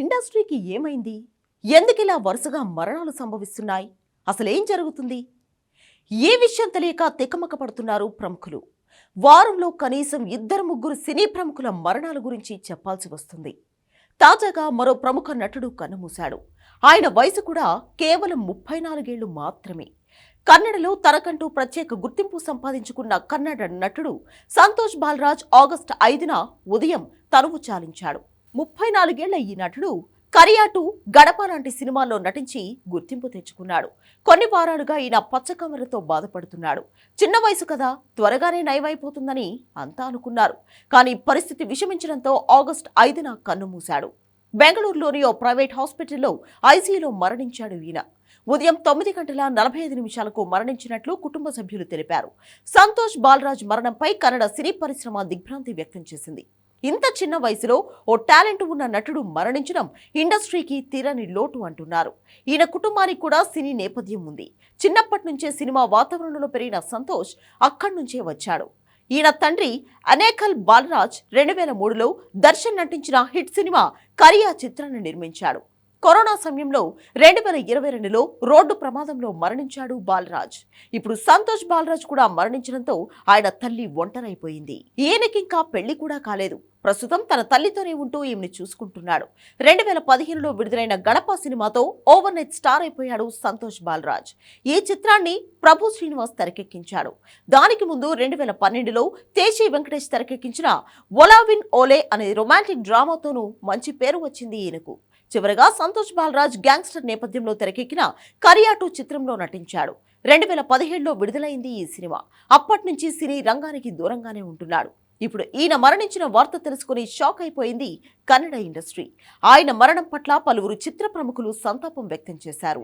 ఇండస్ట్రీకి ఏమైంది? ఎందుకిలా వరుసగా మరణాలు సంభవిస్తున్నాయి? అసలేం జరుగుతుంది? ఏ విషయం తెలియక తెకమక పడుతున్నారు ప్రముఖులు. వారంలో కనీసం ఇద్దరు ముగ్గురు సినీ ప్రముఖుల మరణాల గురించి చెప్పాల్సి వస్తుంది. తాజాగా మరో ప్రముఖ నటుడు కన్నుమూశాడు. ఆయన వయసు కూడా కేవలం ముప్పై నాలుగేళ్ళు మాత్రమే. కన్నడలో తనకంటూ ప్రత్యేక గుర్తింపు సంపాదించుకున్న కన్నడ నటుడు సంతోష్ బాలరాజ్ ఆగస్టు ఐదున ఉదయం తరువు చాలించాడు. ముప్పై నాలుగేళ్ళ ఈ నటుడు కరియాటు గడప లాంటి సినిమాల్లో నటించి గుర్తింపు తెచ్చుకున్నాడు. కొన్ని వారాలుగా ఈయన పచ్చకమరతో బాధపడుతున్నాడు. చిన్న వయసు కదా త్వరగానే నయమైపోతుందని అంతా అనుకున్నారు. కానీ పరిస్థితి విషమించడంతో ఆగస్ట్ ఐదున కన్నుమూశాడు బెంగళూరులోని ఓ ప్రైవేట్ హాస్పిటల్లో ఐసీయూలో మరణించాడు ఈయన. ఉదయం తొమ్మిది గంటల నలభై ఐదు నిమిషాలకు మరణించినట్లు కుటుంబ సభ్యులు తెలిపారు. సంతోష్ బాలరాజ్ మరణంపై కన్నడ సినీ పరిశ్రమ దిగ్భ్రాంతి వ్యక్తం చేసింది. ఇంత చిన్న వయసులో ఓ టాలెంట్ ఉన్న నటుడు మరణించడం ఇండస్ట్రీకి తీరని లోటు అంటున్నారు. ఈయన కుటుంబానికి కూడా సినీ నేపథ్యం ఉంది. చిన్నప్పటి నుంచే సినిమా వాతావరణంలో పెరిగిన సంతోష్ అక్కడి నుంచే వచ్చాడు. ఈయన తండ్రి అనేకల్ బాలరాజ్ రెండు వేల మూడులో దర్శన్ నటించిన హిట్ సినిమా కరియా చిత్రాన్ని నిర్మించాడు. కరోనా సమయంలో రెండు వేల ఇరవై రెండులో రోడ్డు ప్రమాదంలో మరణించాడు బాలరాజ్. ఇప్పుడు సంతోష్ బాలరాజ్ కూడా మరణించడంతో ఆయన తల్లి ఒంటరైపోయింది. ఈయనకింకా పెళ్ళి కూడా కాలేదు. ప్రస్తుతం తన తల్లితోనే ఉంటూ ఈమెను చూసుకుంటున్నాడు. రెండు వేల పదిహేనులో విడుదలైన గణప సినిమాతో ఓవర్ నైట్ స్టార్ అయిపోయాడు సంతోష్ బాలరాజ్. ఈ చిత్రాన్ని ప్రభు శ్రీనివాస్ తెరకెక్కించాడు. దానికి ముందు రెండు వేల పన్నెండులో తేజీ వెంకటేష్ తెరకెక్కించిన ఒలావిన్ ఓలే అనే రొమాంటిక్ డ్రామాతోనూ మంచి పేరు వచ్చింది ఈయనకు. చివరగా సంతోష్ బాలరాజ్ గ్యాంగ్స్టర్ నేపథ్యంలో తెరకెక్కిన కరియాటు చిత్రంలో నటించాడు. రెండు వేల పదిహేడులో విడుదలైంది ఈ సినిమా. అప్పటి నుంచి సినీ రంగానికి దూరంగానే ఉంటున్నాడు. ఇప్పుడు ఈయన మరణించిన వార్త తెలుసుకుని షాక్ అయిపోయింది కన్నడ ఇండస్ట్రీ. ఆయన మరణం పట్ల పలువురు చిత్ర ప్రముఖులు సంతాపం వ్యక్తం చేశారు.